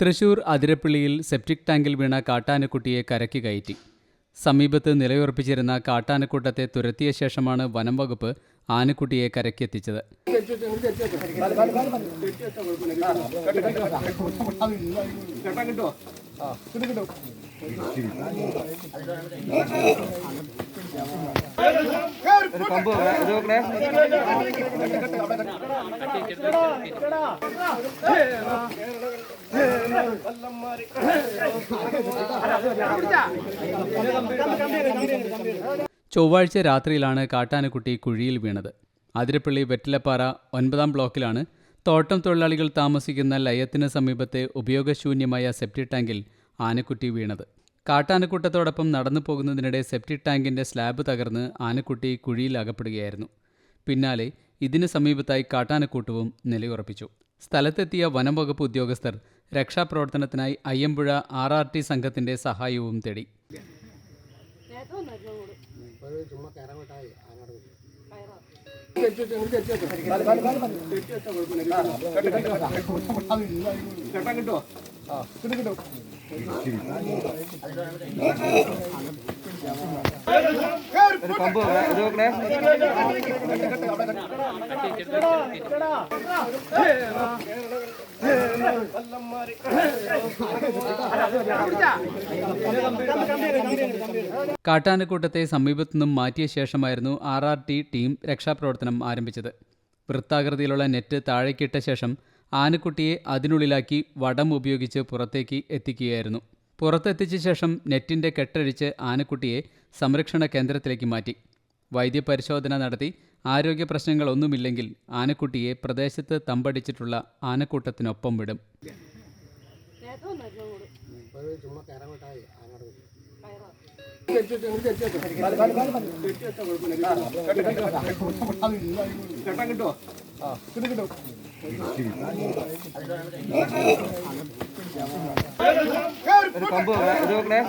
Thrissur അതിരപ്പള്ളിയിൽ septic ടാങ്കിൽ വീണ കാട്ടാനക്കുട്ടിയെ കരയ്ക്ക് കയറ്റി. സമീപത്ത് നിലയുറപ്പിച്ചിരുന്ന കാട്ടാനക്കൂട്ടത്തെ തുരത്തിയ ശേഷമാണ് വനം വകുപ്പ് ആനക്കുട്ടിയെ കരയ്ക്കെത്തിച്ചത്. ചൊവ്വാഴ്ച രാത്രിയിലാണ് കാട്ടാനക്കുട്ടി കുഴിയിൽ വീണത്. അതിരപ്പള്ളി വെറ്റിലപ്പാറ ഒൻപതാം ബ്ലോക്കിലാണ് തോട്ടം തൊഴിലാളികൾ താമസിക്കുന്ന ലയത്തിന് സമീപത്തെ ഉപയോഗശൂന്യമായ സെപ്റ്റി ടാങ്കിൽ ആനക്കുട്ടി വീണത്. കാട്ടാനക്കൂട്ടത്തോടൊപ്പം നടന്നു പോകുന്നതിനിടെ സെപ്റ്റി ടാങ്കിന്റെ സ്ലാബ് തകർന്ന് ആനക്കുട്ടി കുഴിയിൽ അകപ്പെടുകയായിരുന്നു. പിന്നാലെ ഇതിന് സമീപത്തായി കാട്ടാനക്കൂട്ടവും നിലയുറപ്പിച്ചു. സ്ഥലത്തെത്തിയ വനം വകുപ്പ് ഉദ്യോഗസ്ഥർ രക്ഷാപ്രവർത്തനത്തിനായി അയ്യമ്പുഴ ആർ ആർ ടി സംഘത്തിന്റെ സഹായവും തേടി. കാട്ടാനക്കൂട്ടത്തെ സമീപത്തുനിന്നും മാറ്റിയ ശേഷമായിരുന്നു ആർ ആർ ടി ടീം രക്ഷാപ്രവർത്തനം ആരംഭിച്ചത്. വൃത്താകൃതിയിലുള്ള നെറ്റ് താഴേക്കിട്ട ശേഷം ആനക്കുട്ടിയെ അതിനുള്ളിലാക്കി വടം ഉപയോഗിച്ച് പുറത്തേക്ക് എത്തിക്കുകയായിരുന്നു. പുറത്തെത്തിച്ച ശേഷം നെറ്റിന്റെ കെട്ടഴിച്ച് ആനക്കുട്ടിയെ സംരക്ഷണ കേന്ദ്രത്തിലേക്ക് മാറ്റി. വൈദ്യപരിശോധന നടത്തി ആരോഗ്യ പ്രശ്നങ്ങളൊന്നുമില്ലെങ്കിൽ ആനക്കുട്ടിയെ പ്രദേശത്ത് തമ്പടിച്ചിട്ടുള്ള ആനക്കൂട്ടത്തിനൊപ്പം വിടും. ഒരു കമ്പ് ഇത് നോക്കണേ.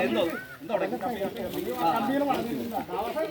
എന്തോ എന്തോ കമ്പിയിൽ വളർന്നിട്ടുണ്ട്